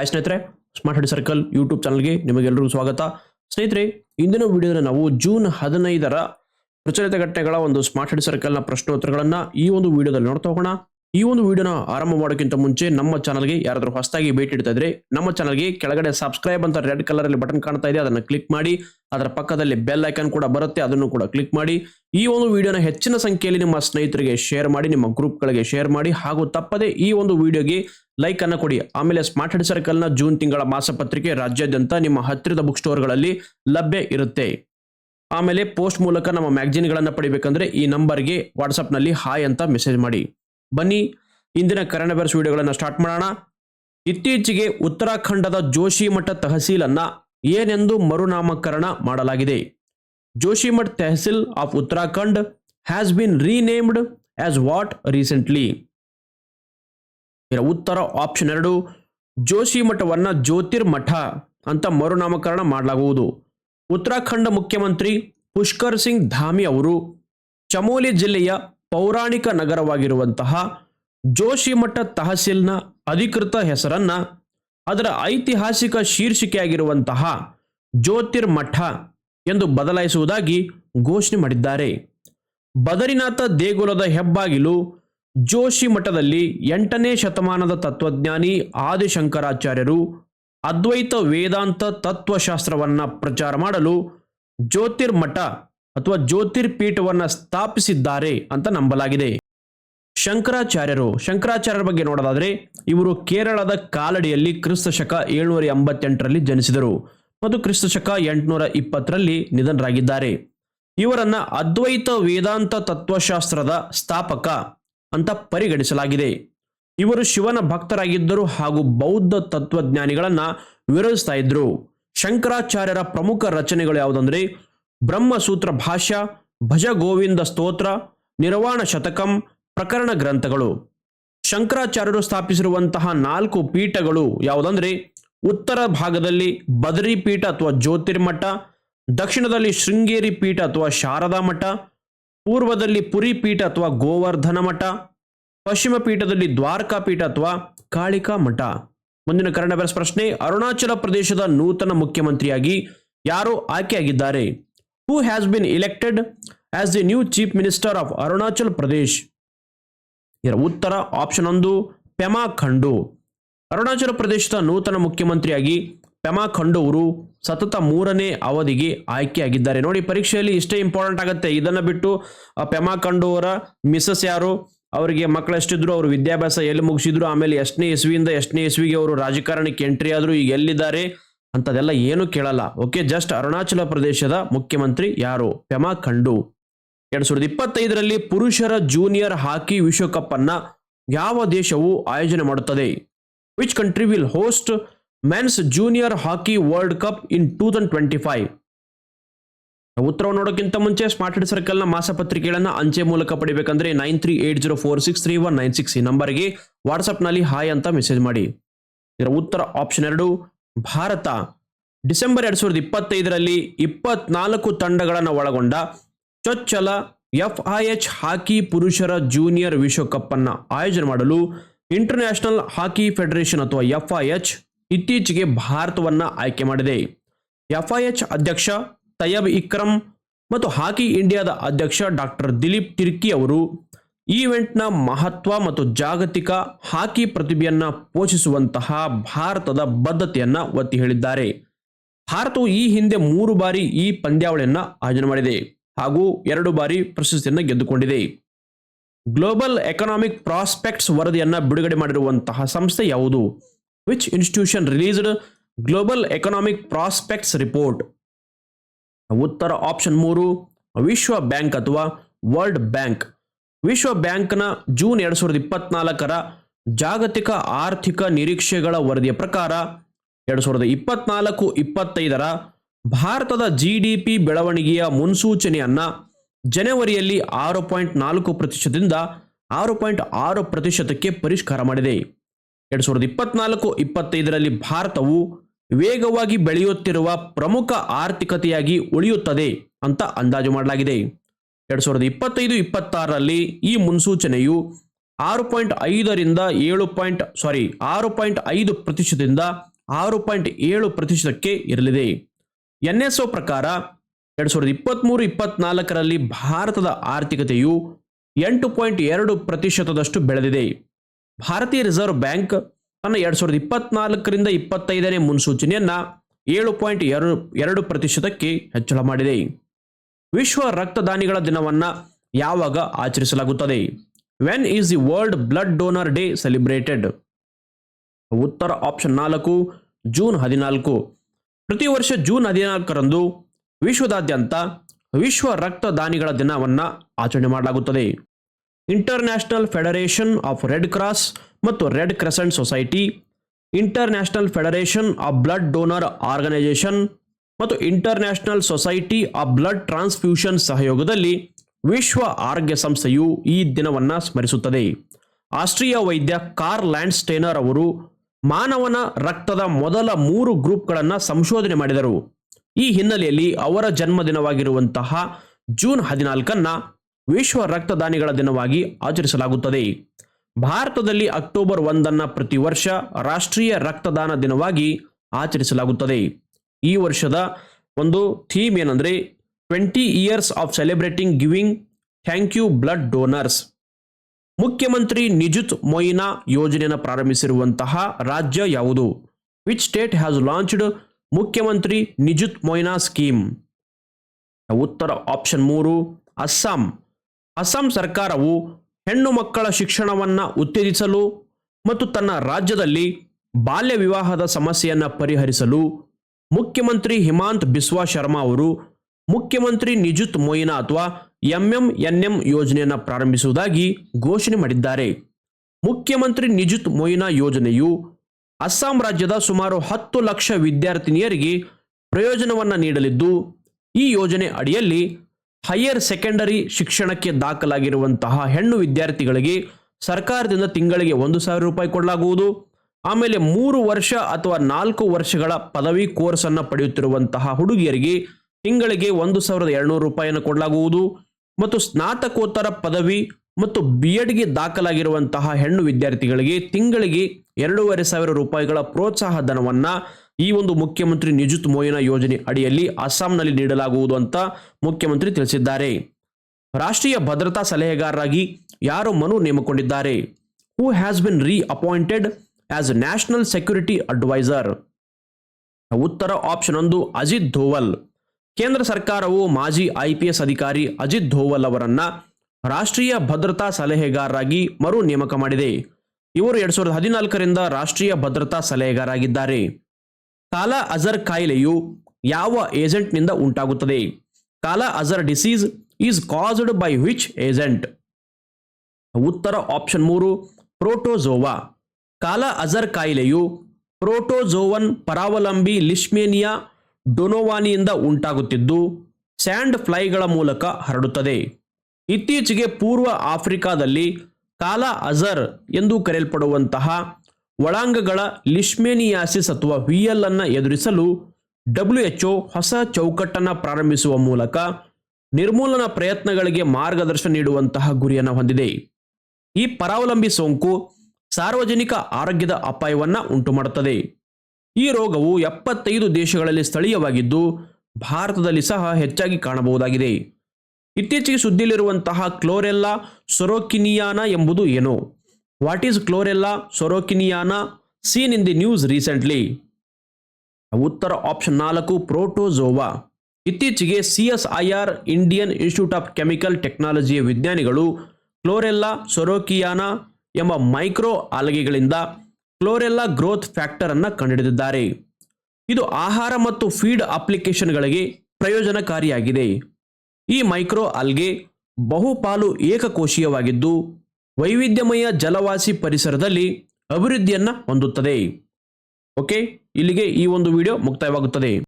Hi ಸ್ನೇಹಿತರೆ smart head circle YouTube ಚಾನಲ್ಗೆ ನಿಮಗೆಲ್ಲರಿಗೂ ಸ್ವಾಗತ. ಸ್ನೇಹಿತರೆ, ಇಂದಿನ ವಿಡಿಯೋದಲ್ಲಿ ನಾವು ಜೂನ್ ಹದಿನೈದರ ಪ್ರಚಲಿತ ಘಟನೆಗಳ ಒಂದು ಸ್ಮಾರ್ಟ್ ಹೆಡ್ ಸರ್ಕಲ್ನ ಪ್ರಶ್ನೋತ್ತರಗಳನ್ನು ಈ ಒಂದು ವಿಡಿಯೋದಲ್ಲಿ ನೋಡ್ತಾ ಹೋಗೋಣ. ಈ ಒಂದು ವಿಡಿಯೋನ ಆರಂಭ ಮಾಡೋಕ್ಕಿಂತ ಮುಂಚೆ ನಮ್ಮ ಚಾನಲ್ಗೆ ಯಾರಾದರೂ ಹೊಸದಾಗಿ ಭೇಟಿ ಇಡ್ತಾ ಇದ್ರೆ ನಮ್ಮ ಚಾನಲ್ಗೆ ಕೆಳಗಡೆ ಸಬ್ಸ್ಕ್ರೈಬ್ ಅಂತ ರೆಡ್ ಕಲರ್ ಅಲ್ಲಿ ಬಟನ್ ಕಾಣ್ತಾ ಇದೆ, ಅದನ್ನು ಕ್ಲಿಕ್ ಮಾಡಿ, ಅದರ ಪಕ್ಕದಲ್ಲಿ ಬೆಲ್ ಐಕನ್ ಕೂಡ ಬರುತ್ತೆ, ಅದನ್ನು ಕೂಡ ಕ್ಲಿಕ್ ಮಾಡಿ. ಈ ಒಂದು ವಿಡಿಯೋನ ಹೆಚ್ಚಿನ ಸಂಖ್ಯೆಯಲ್ಲಿ ನಿಮ್ಮ ಸ್ನೇಹಿತರಿಗೆ ಶೇರ್ ಮಾಡಿ, ನಿಮ್ಮ ಗ್ರೂಪ್ಗಳಿಗೆ ಶೇರ್ ಮಾಡಿ, ಹಾಗೂ ತಪ್ಪದೆ ಈ ಒಂದು ವಿಡಿಯೋಗೆ ಲೈಕ್ ಅನ್ನು ಕೊಡಿ. ಆಮೇಲೆ ಸ್ಮಾರ್ಟ್ ಹೆಡ್ ಸರ್ಕಲ್ನ ಜೂನ್ ತಿಂಗಳ ಮಾಸಪತ್ರಿಕೆ ರಾಜ್ಯಾದ್ಯಂತ ನಿಮ್ಮ ಹತ್ತಿರದ ಬುಕ್ ಸ್ಟೋರ್ಗಳಲ್ಲಿ ಲಭ್ಯ ಇರುತ್ತೆ. ಆಮೇಲೆ ಪೋಸ್ಟ್ ಮೂಲಕ ನಮ್ಮ ಮ್ಯಾಗಜಿನ್ಗಳನ್ನು ಪಡಿಬೇಕಂದ್ರೆ ಈ ನಂಬರ್ಗೆ ವಾಟ್ಸಪ್ನಲ್ಲಿ ಹಾಯ್ ಅಂತ ಮೆಸೇಜ್ ಮಾಡಿ. ಬನ್ನಿ ಇಂದಿನ ಕರೆಂಟ್ ಅಫೇರ್ಸ್ ವಿಡಿಯೋಗಳನ್ನು ಸ್ಟಾರ್ಟ್ ಮಾಡೋಣ. ಇತ್ತೀಚೆಗೆ ಉತ್ತರಾಖಂಡದ ಜೋಶಿಮಠ ತಹಸೀಲನ್ನ ಏನೆಂದು ಮರುನಾಮಕರಣ ಮಾಡಲಾಗಿದೆ. Joshimath tehsil of Uttarakhand has been renamed as what recently ಉತ್ತರ ಆಪ್ಷನ್ ಎರಡು ಜೋಶಿಮಠವನ್ನು ಜ್ಯೋತಿರ್ಮಠ ಅಂತ ಮರುನಾಮಕರಣ ಮಾಡಲಾಗುವುದು. ಉತ್ತರಾಖಂಡ ಮುಖ್ಯಮಂತ್ರಿ ಪುಷ್ಕರ್ ಸಿಂಗ್ ಧಾಮಿ ಅವರು ಚಮೋಲಿ ಜಿಲ್ಲೆಯ ಪೌರಾಣಿಕ ನಗರವಾಗಿರುವಂತಹ ಜೋಶಿಮಠ ತಹಸೀಲ್ನ ಅಧಿಕೃತ ಹೆಸರನ್ನ ಅದರ ಐತಿಹಾಸಿಕ ಶೀರ್ಷಿಕೆಯಾಗಿರುವಂತಹ ಜ್ಯೋತಿರ್ಮಠ ಎಂದು ಬದಲಾಯಿಸುವುದಾಗಿ ಘೋಷಣೆ ಮಾಡಿದ್ದಾರೆ. ಬದರಿನಾಥ ದೇಗುಲದ ಹೆಬ್ಬಾಗಿಲು ಜೋಶಿ ಮಠದಲ್ಲಿ ಎಂಟನೇ ಶತಮಾನದ ತತ್ವಜ್ಞಾನಿ ಆದಿಶಂಕರಾಚಾರ್ಯರು ಅದ್ವೈತ ವೇದಾಂತ ತತ್ವಶಾಸ್ತ್ರವನ್ನ ಪ್ರಚಾರ ಮಾಡಲು ಜ್ಯೋತಿರ್ಮಠ ಅಥವಾ ಜ್ಯೋತಿರ್ಪೀಠವನ್ನು ಸ್ಥಾಪಿಸಿದ್ದಾರೆ ಅಂತ ನಂಬಲಾಗಿದೆ. ಶಂಕರಾಚಾರ್ಯರು, ಶಂಕರಾಚಾರ್ಯರ ಬಗ್ಗೆ ನೋಡೋದಾದರೆ, ಇವರು ಕೇರಳದ ಕಾಲಡಿಯಲ್ಲಿ ಕ್ರಿಸ್ತ ಶಕ ಏಳ್ನೂರ ಎಂಬತ್ತೆಂಟರಲ್ಲಿ ಜನಿಸಿದರು ಮತ್ತು ಕ್ರಿಸ್ತ ಶಕ ಎಂಟುನೂರ ಇಪ್ಪತ್ತರಲ್ಲಿ ನಿಧನರಾಗಿದ್ದಾರೆ. ಇವರನ್ನ ಅದ್ವೈತ ವೇದಾಂತ ತತ್ವಶಾಸ್ತ್ರದ ಸ್ಥಾಪಕ ಅಂತ ಪರಿಗಣಿಸಲಾಗಿದೆ. ಇವರು ಶಿವನ ಭಕ್ತರಾಗಿದ್ದರು ಹಾಗೂ ಬೌದ್ಧ ತತ್ವಜ್ಞಾನಿಗಳನ್ನ ವಿರೋಧಿಸ್ತಾ ಇದ್ರು. ಶಂಕರಾಚಾರ್ಯರ ಪ್ರಮುಖ ರಚನೆಗಳು ಯಾವುದಂದ್ರೆ ಬ್ರಹ್ಮಸೂತ್ರ ಭಾಷ್ಯ, ಭಜ ಗೋವಿಂದ ಸ್ತೋತ್ರ, ನಿರ್ವಾಣ ಶತಕಂ, ಪ್ರಕರಣ ಗ್ರಂಥಗಳು. ಶಂಕರಾಚಾರ್ಯರು ಸ್ಥಾಪಿಸಿರುವಂತಹ ನಾಲ್ಕು ಪೀಠಗಳು ಯಾವುದಂದ್ರೆ, ಉತ್ತರ ಭಾಗದಲ್ಲಿ ಬದರಿ ಪೀಠ ಅಥವಾ ಜ್ಯೋತಿರ್ಮಠ, ದಕ್ಷಿಣದಲ್ಲಿ ಶೃಂಗೇರಿ ಪೀಠ ಅಥವಾ ಶಾರದಾ ಮಠ, ಪೂರ್ವದಲ್ಲಿ ಪುರಿ ಪೀಠ ಅಥವಾ ಗೋವರ್ಧನ ಮಠ, ಪಶ್ಚಿಮ ಪೀಠದಲ್ಲಿ ದ್ವಾರಕಾ ಪೀಠ ಅಥವಾ ಕಾಳಿಕಾ ಮಠ. ಮುಂದಿನ ಕನ್ನಡ ಪ್ರಶ್ನೆ, ಅರುಣಾಚಲ ಪ್ರದೇಶದ ನೂತನ ಮುಖ್ಯಮಂತ್ರಿಯಾಗಿ ಯಾರು ಆಯ್ಕೆಯಾಗಿದ್ದಾರೆ? Who has been elected as the new chief minister of Arunachal Pradesh ಇದರ ಉತ್ತರ ಆಪ್ಷನ್ ಒಂದು ಪೆಮಾ ಖಂಡು ಅರುಣಾಚಲ ಪ್ರದೇಶದ ನೂತನ ಮುಖ್ಯಮಂತ್ರಿಯಾಗಿ ಪೆಮಾ ಖಂಡು ಅವರು ಸತತ ಮೂರನೇ ಅವಧಿಗೆ ಆಯ್ಕೆಯಾಗಿದ್ದಾರೆ. ನೋಡಿ, ಪರೀಕ್ಷೆಯಲ್ಲಿ ಇಷ್ಟೇ ಇಂಪಾರ್ಟೆಂಟ್ ಆಗುತ್ತೆ. ಇದನ್ನು ಬಿಟ್ಟು, ಆ ಪೆಮಾ ಖಂಡು ಅವರ ಮಿಸಸ್ ಯಾರು? ಅವರಿಗೆ ಮಕ್ಕಳು ಎಷ್ಟಿದ್ರು, ಅವರು ವಿದ್ಯಾಭ್ಯಾಸ ಎಲ್ಲಿ ಮುಗಿಸಿದ್ರು, ಆಮೇಲೆ ಎಷ್ಟನೇ ಇಸ್ವಿಯಿಂದ ಎಷ್ಟನೇ ಇಸ್ವಿಗೆ ಅವರು ರಾಜಕಾರಣಕ್ಕೆ ಎಂಟ್ರಿ ಆದರೂ, ಈಗ ಎಲ್ಲಿದ್ದಾರೆ? ಅಂತದೆಲ್ಲ ಏನು ಕೇಳಲ್ಲ. ಓಕೆ, ಜಸ್ಟ್ ಅರುಣಾಚಲ ಪ್ರದೇಶದ ಮುಖ್ಯಮಂತ್ರಿ ಯಾರು? ಪೆಮಾ ಖಂಡು. ಎರಡ್ ಸಾವಿರದ ಇಪ್ಪತ್ತೈದರಲ್ಲಿ ಪುರುಷರ ಜೂನಿಯರ್ ಹಾಕಿ ವಿಶ್ವಕಪ್ ಅನ್ನ ಯಾವ ದೇಶವು ಆಯೋಜನೆ ಮಾಡುತ್ತದೆ? Which country will host men's junior hockey world cup in two thousand twenty five ಉತ್ತರ ನೋಡೋಕ್ಕಿಂತ ಮುಂಚೆ ಸ್ಮಾರ್ಟ್ ಹೆಡ್ ಸರ್ಕಲ್ನ ಮಾಸಪತ್ರಿಕೆಗಳನ್ನು ಅಂಚೆ ಮೂಲಕ ಪಡಿಬೇಕಂದ್ರೆ nine three eight zero four six three one nine six ಈ ನಂಬರ್ಗೆ ವಾಟ್ಸಪ್ನಲ್ಲಿ ಹಾಯ್ ಅಂತ ಮೆಸೇಜ್ ಮಾಡಿ. ಇದರ ಉತ್ತರ ಆಪ್ಷನ್ ಎರಡು ಭಾರತ ಡಿಸೆಂಬರ್ ಎರಡ್ ಸಾವಿರದ ಇಪ್ಪತ್ತೈದರಲ್ಲಿ ಇಪ್ಪತ್ನಾಲ್ಕು ತಂಡಗಳನ್ನು ಒಳಗೊಂಡ ಚೊಚ್ಚಲ ಎಫ್ಐಎಚ್ ಹಾಕಿ ಪುರುಷರ ಜೂನಿಯರ್ ವಿಶ್ವಕಪ್ ಅನ್ನು ಆಯೋಜನೆ ಮಾಡಲು ಇಂಟರ್ನ್ಯಾಷನಲ್ ಹಾಕಿ ಫೆಡರೇಷನ್ ಅಥವಾ ಎಫ್ಐಎಚ್ ಇತ್ತೀಚೆಗೆ ಭಾರತವನ್ನು ಆಯ್ಕೆ ಮಾಡಿದೆ. ಎಫ್ಐಎಚ್ ಅಧ್ಯಕ್ಷ ತಯಬ್ ಇಕ್ರಮ್ ಮತ್ತು ಹಾಕಿ ಇಂಡಿಯಾದ ಅಧ್ಯಕ್ಷ ಡಾಕ್ಟರ್ ದಿಲೀಪ್ ತಿರ್ಕಿ ಅವರು ಈವೆಂಟ್ನ ಮಹತ್ವ ಮತ್ತು ಜಾಗತಿಕ ಹಾಕಿ ಪ್ರತಿಭೆಯನ್ನ ಪೋಷಿಸುವಂತಹ ಭಾರತದ ಬದ್ಧತೆಯನ್ನ ಒತ್ತಿ ಹೇಳಿದ್ದಾರೆ. ಭಾರತವು ಈ ಹಿಂದೆ ಮೂರು ಬಾರಿ ಈ ಪಂದ್ಯಾವಳಿಯನ್ನ ಆಯೋಜನೆ ಮಾಡಿದೆ ಹಾಗೂ ಎರಡು ಬಾರಿ ಪ್ರಶಸ್ತಿಯನ್ನು ಗೆದ್ದುಕೊಂಡಿದೆ. ಗ್ಲೋಬಲ್ ಎಕನಾಮಿಕ್ ಪ್ರಾಸ್ಪೆಕ್ಟ್ಸ್ ವರದಿಯನ್ನ ಬಿಡುಗಡೆ ಮಾಡಿರುವಂತಹ ಸಂಸ್ಥೆ ಯಾವುದು? Which institution released global economic prospects report? ಉತ್ತರ ಆಪ್ಷನ್ ಮೂರು, ವಿಶ್ವ ಬ್ಯಾಂಕ್ ಅಥವಾ ವರ್ಲ್ಡ್ ಬ್ಯಾಂಕ್. ವಿಶ್ವ ಬ್ಯಾಂಕ್ನ ಜೂನ್ ಎರಡು ಸಾವಿರದ ಇಪ್ಪತ್ನಾಲ್ಕರ ಜಾಗತಿಕ ಆರ್ಥಿಕ ನಿರೀಕ್ಷೆಗಳ ವರದಿಯ ಪ್ರಕಾರ ಎರಡು ಸಾವಿರದ ಇಪ್ಪತ್ನಾಲ್ಕು, ಇಪ್ಪತ್ತೈದರ ಭಾರತದ ಜಿ ಡಿ ಪಿ ಬೆಳವಣಿಗೆಯ ಮುನ್ಸೂಚನೆಯನ್ನ ಜನವರಿಯಲ್ಲಿ ಆರು ಪಾಯಿಂಟ್ ನಾಲ್ಕು ಪ್ರತಿಶತದಿಂದ ಆರು ಪಾಯಿಂಟ್ ಆರು ಪ್ರತಿಶತಕ್ಕೆ ಪರಿಷ್ಕಾರ ಮಾಡಿದೆ. ಎರಡು ಸಾವಿರದ ಇಪ್ಪತ್ನಾಲ್ಕು, ಇಪ್ಪತ್ತೈದರಲ್ಲಿ ಭಾರತವು ವೇಗವಾಗಿ ಬೆಳೆಯುತ್ತಿರುವ ಪ್ರಮುಖ ಆರ್ಥಿಕತೆಯಾಗಿ ಉಳಿಯುತ್ತದೆ ಅಂತ ಅಂದಾಜು ಮಾಡಲಾಗಿದೆ. ಎರಡ್ ಸಾವಿರದ ಇಪ್ಪತ್ತೈದು, ಇಪ್ಪತ್ತಾರರಲ್ಲಿ ಈ ಮುನ್ಸೂಚನೆಯು ಆರು ಪಾಯಿಂಟ್ ಐದರಿಂದ ಏಳು ಪಾಯಿಂಟ್ ಸಾರಿ ಆರು ಪಾಯಿಂಟ್ ಐದು ಪ್ರತಿಶತದಿಂದ ಆರು ಪಾಯಿಂಟ್ ಏಳು ಪ್ರತಿಶತಕ್ಕೆ ಇರಲಿದೆ. ಎನ್ ಎಸ್ ಒ ಪ್ರಕಾರ ಎರಡು ಸಾವಿರದ ಇಪ್ಪತ್ತ್ಮೂರು ಇಪ್ಪತ್ನಾಲ್ಕರಲ್ಲಿ ಭಾರತದ ಆರ್ಥಿಕತೆಯು ಎಂಟು ಪಾಯಿಂಟ್ ಎರಡು ಪ್ರತಿಶತದಷ್ಟು ಬೆಳೆದಿದೆ. ಭಾರತೀಯ ರಿಸರ್ವ್ ಬ್ಯಾಂಕ್ ತನ್ನ ಎರಡು ಸಾವಿರದ ಇಪ್ಪತ್ನಾಲ್ಕರಿಂದ ಇಪ್ಪತ್ತೈದನೇ ಮುನ್ಸೂಚನೆಯನ್ನ ಏಳು ಪಾಯಿಂಟ್ ಎರಡು ಎರಡು ಪ್ರತಿಶತಕ್ಕೆ ಹೆಚ್ಚಳ ಮಾಡಿದೆ. ವಿಶ್ವ ರಕ್ತದಾನಿಗಳ ದಿನವನ್ನ ಯಾವಾಗ ಆಚರಿಸಲಾಗುತ್ತದೆ? When is the world blood donor day celebrated ಉತ್ತರ ಆಪ್ಷನ್ ನಾಲ್ಕು ಜೂನ್ ಹದಿನಾಲ್ಕು. ಪ್ರತಿ ವರ್ಷ ಜೂನ್ ಹದಿನಾಲ್ಕರಂದು ವಿಶ್ವದಾದ್ಯಂತ ವಿಶ್ವ ರಕ್ತದಾನಿಗಳ ದಿನವನ್ನ ಆಚರಣೆ ಮಾಡಲಾಗುತ್ತದೆ. International federation of red cross ಮತ್ತು red crescent society international federation of blood donor organisation ಮತ್ತು international society of blood transfusion ಸಹಯೋಗದಲ್ಲಿ ವಿಶ್ವ ಆರೋಗ್ಯ ಸಂಸ್ಥೆಯು ಈ ದಿನವನ್ನ ಸ್ಮರಿಸುತ್ತದೆ. ಆಸ್ಟ್ರಿಯಾ ವೈದ್ಯ ಕಾರ್ ಲ್ಯಾಂಡ್ ಸ್ಟೇನರ್ ಅವರು ಮಾನವನ ರಕ್ತದ ಮೊದಲ ಮೂರು ಗ್ರೂಪ್ಗಳನ್ನು ಸಂಶೋಧನೆ ಮಾಡಿದರು. ಈ ಹಿನ್ನೆಲೆಯಲ್ಲಿ ಅವರ ಜನ್ಮದಿನವಾಗಿರುವಂತಹ ಜೂನ್ ಹದಿನಾಲ್ಕನ್ನ ವಿಶ್ವ ರಕ್ತದಾನಿಗಳ ದಿನವಾಗಿ ಆಚರಿಸಲಾಗುತ್ತದೆ. ಭಾರತದಲ್ಲಿ ಅಕ್ಟೋಬರ್ ಒಂದನ್ನು ಪ್ರತಿ ವರ್ಷ ರಾಷ್ಟ್ರೀಯ ರಕ್ತದಾನ ದಿನವಾಗಿ ಆಚರಿಸಲಾಗುತ್ತದೆ. ಈ ವರ್ಷದ ಒಂದು ಥೀಮ್ ಏನಂದ್ರೆ twenty years of celebrating giving thank you blood donors. ಮುಖ್ಯಮಂತ್ರಿ ನಿಜುತ್ ಮೊಯಿನಾ ಯೋಜನೆಯನ್ನು ಪ್ರಾರಂಭಿಸಿರುವಂತಹ ರಾಜ್ಯ ಯಾವುದು? ವಿಚ್ ಸ್ಟೇಟ್ ಹ್ಯಾಸ್ ಲಾಂಚ್ಡ್ ಮುಖ್ಯಮಂತ್ರಿ ನಿಜುತ್ ಮೊಯ್ನಾ ಸ್ಕೀಮ್? ಉತ್ತರ ಆಪ್ಷನ್ ಮೂರು, ಅಸ್ಸಾಂ. ಅಸ್ಸಾಂ ಸರ್ಕಾರವು ಹೆಣ್ಣು ಮಕ್ಕಳ ಶಿಕ್ಷಣವನ್ನು ಉತ್ತೇಜಿಸಲು ಮತ್ತು ತನ್ನ ರಾಜ್ಯದಲ್ಲಿ ಬಾಲ್ಯ ವಿವಾಹದ ಸಮಸ್ಯೆಯನ್ನು ಪರಿಹರಿಸಲು ಮುಖ್ಯಮಂತ್ರಿ ಹಿಮಾಂತ್ ಬಿಸ್ವಾ ಶರ್ಮಾ ಅವರು ಮುಖ್ಯಮಂತ್ರಿ ನಿಜುತ್ ಮೊಯಿನಾ ಅಥವಾ ಎಂಎಂಎನ್ಎಂ ಯೋಜನೆಯನ್ನು ಪ್ರಾರಂಭಿಸುವುದಾಗಿ ಘೋಷಣೆ ಮಾಡಿದ್ದಾರೆ. ಮುಖ್ಯಮಂತ್ರಿ ನಿಜುತ್ ಮೊಯಿನಾ ಯೋಜನೆಯು ಅಸ್ಸಾಂ ರಾಜ್ಯದ ಸುಮಾರು ಹತ್ತು ಲಕ್ಷ ವಿದ್ಯಾರ್ಥಿನಿಯರಿಗೆ ಪ್ರಯೋಜನವನ್ನು ನೀಡಲಿದ್ದು, ಈ ಯೋಜನೆ ಅಡಿಯಲ್ಲಿ ಹೈಯರ್ ಸೆಕೆಂಡರಿ ಶಿಕ್ಷಣಕ್ಕೆ ದಾಖಲಾಗಿರುವಂತಹ ಹೆಣ್ಣು ವಿದ್ಯಾರ್ಥಿಗಳಿಗೆ ಸರ್ಕಾರದಿಂದ ತಿಂಗಳಿಗೆ ಒಂದು ಸಾವಿರ ರೂಪಾಯಿ ಕೊಡಲಾಗುವುದು. ಆಮೇಲೆ ಮೂರು ವರ್ಷ ಅಥವಾ ನಾಲ್ಕು ವರ್ಷಗಳ ಪದವಿ ಕೋರ್ಸನ್ನು ಪಡೆಯುತ್ತಿರುವಂತಹ ಹುಡುಗಿಯರಿಗೆ ತಿಂಗಳಿಗೆ ಒಂದು ಸಾವಿರದ ಎರಡುನೂರು ರೂಪಾಯಿಯನ್ನು ಕೊಡಲಾಗುವುದು. ಮತ್ತು ಸ್ನಾತಕೋತ್ತರ ಪದವಿ ಮತ್ತು ಬಿ ಎಡ್ಗೆ ದಾಖಲಾಗಿರುವಂತಹ ಹೆಣ್ಣು ವಿದ್ಯಾರ್ಥಿಗಳಿಗೆ ತಿಂಗಳಿಗೆ ಎರಡೂವರೆ ಸಾವಿರ ರೂಪಾಯಿಗಳ ಪ್ರೋತ್ಸಾಹ ಧನವನ್ನ ಈ ಒಂದು ಮುಖ್ಯಮಂತ್ರಿ ನಿಜುತ್ ಮೋಯಿನ ಯೋಜನೆ ಅಡಿಯಲ್ಲಿ ಅಸ್ಸಾಂನಲ್ಲಿ ನೀಡಲಾಗುವುದು ಅಂತ ಮುಖ್ಯಮಂತ್ರಿ ತಿಳಿಸಿದ್ದಾರೆ. ರಾಷ್ಟ್ರೀಯ ಭದ್ರತಾ ಸಲಹೆಗಾರರಾಗಿ ಯಾರು ಮನು ನೇಮಕೊಂಡಿದ್ದಾರೆ who has been reappointed as national security adviser ಉತ್ತರ ಆಪ್ಷನ್ ಒಂದು ಅಜಿತ್ ಧೋವಲ್ ಕೇಂದ್ರ ಸರ್ಕಾರವು ಮಾಜಿ ಐಪಿಎಸ್ ಅಧಿಕಾರಿ ಅಜಿತ್ ಧೋವಲ್ ಅವರನ್ನ ರಾಷ್ಟ್ರೀಯ ಭದ್ರತಾ ಸಲಹೆಗಾರರಾಗಿ ಮರು ನೇಮಕ ಮಾಡಿದೆ. ಇವರು ಎರಡ್ ಸಾವಿರದ ಹದಿನಾಲ್ಕರಿಂದ ರಾಷ್ಟ್ರೀಯ ಭದ್ರತಾ ಸಲಹೆಗಾರಾಗಿದ್ದಾರೆ ಕಾಲಾ ಅಜರ್ ಕಾಯಿಲೆಯು ಯಾವ ಏಜೆಂಟ್ನಿಂದ ಉಂಟಾಗುತ್ತದೆ? Kala azar disease is caused by which agent? ಉತ್ತರ ಆಪ್ಷನ್ ಮೂರು, ಪ್ರೋಟೋಜೋವಾ. ಕಾಲಾ ಅಜರ್ ಕಾಯಿಲೆಯು ಪ್ರೋಟೋಜೋವನ್ ಪರಾವಲಂಬಿ ಲಿಶ್ಮೇನಿಯಾ ಡೊನೋವಾನಿಯಿಂದ ಉಂಟಾಗುತ್ತಿದ್ದು, ಸ್ಯಾಂಡ್ ಫ್ಲೈಗಳ ಮೂಲಕ ಹರಡುತ್ತದೆ. ಇತ್ತೀಚೆಗೆ ಪೂರ್ವ ಆಫ್ರಿಕಾದಲ್ಲಿ ಕಾಲಾ ಅಜರ್ ಎಂದು ಕರೆಯಲ್ಪಡುವಂತಹ ಒಳಾಂಗಗಳ ಲಿಶ್ಮೇನಿಯಾಸಿಸ್ ಅಥವಾ ವಿಎಲ್ ಅನ್ನು ಎದುರಿಸಲು ಡಬ್ಲ್ಯೂ ಹೊಸ ಚೌಕಟ್ಟನ್ನು ಪ್ರಾರಂಭಿಸುವ ಮೂಲಕ ನಿರ್ಮೂಲನಾ ಪ್ರಯತ್ನಗಳಿಗೆ ಮಾರ್ಗದರ್ಶನ ನೀಡುವಂತಹ ಗುರಿಯನ್ನು ಹೊಂದಿದೆ. ಈ ಪರಾವಲಂಬಿ ಸೋಂಕು ಸಾರ್ವಜನಿಕ ಆರೋಗ್ಯದ ಅಪಾಯವನ್ನ ಉಂಟುಮಾಡುತ್ತದೆ. ಈ ರೋಗವು ಎಪ್ಪತ್ತೈದು ದೇಶಗಳಲ್ಲಿ ಸ್ಥಳೀಯವಾಗಿದ್ದು, ಭಾರತದಲ್ಲಿ ಸಹ ಹೆಚ್ಚಾಗಿ ಕಾಣಬಹುದಾಗಿದೆ. ಇತ್ತೀಚೆಗೆ ಸುದ್ದಿಯಲ್ಲಿರುವಂತಹ ಕ್ಲೋರೆಲ್ಲಾ ಸೊರೋಕಿನಿಯಾನ ಎಂಬುದು ಏನು? What is Chlorella sorokiniana seen in the news recently ಉತ್ತರ ಆಪ್ಷನ್ ನಾಲ್ಕು ಪ್ರೋಟೋಜೋವಾ ಇತ್ತೀಚೆಗೆ C S I R Indian institute of chemical ಟೆಕ್ನಾಲಜಿಯ ವಿಜ್ಞಾನಿಗಳು ಕ್ಲೋರೆಲ್ಲಾ ಸೊರೋಕಿಯಾನ ಎಂಬ ಮೈಕ್ರೋ ಆಲ್ಗೆಗಳಿಂದ ಕ್ಲೋರೆಲ್ಲಾ ಗ್ರೋತ್ ಫ್ಯಾಕ್ಟರ್ ಅನ್ನು ಕಂಡುಹಿಡಿದಿದ್ದಾರೆ. ಇದು ಆಹಾರ ಮತ್ತು ಫೀಡ್ ಅಪ್ಲಿಕೇಶನ್ಗಳಿಗೆ ಪ್ರಯೋಜನಕಾರಿಯಾಗಿದೆ. ಈ ಮೈಕ್ರೋ ಆಲ್ಗೆ ಬಹುಪಾಲು ಏಕಕೋಶೀಯವಾಗಿದ್ದು, ವೈವಿಧ್ಯಮಯ ಜಲವಾಸಿ ಪರಿಸರದಲ್ಲಿ ಅಭಿವೃದ್ಧಿಯನ್ನು ಹೊಂದುತ್ತದೆ. ಓಕೆ, ಇಲ್ಲಿಗೆ ಈ ಒಂದು ವಿಡಿಯೋ ಮುಕ್ತಾಯವಾಗುತ್ತದೆ.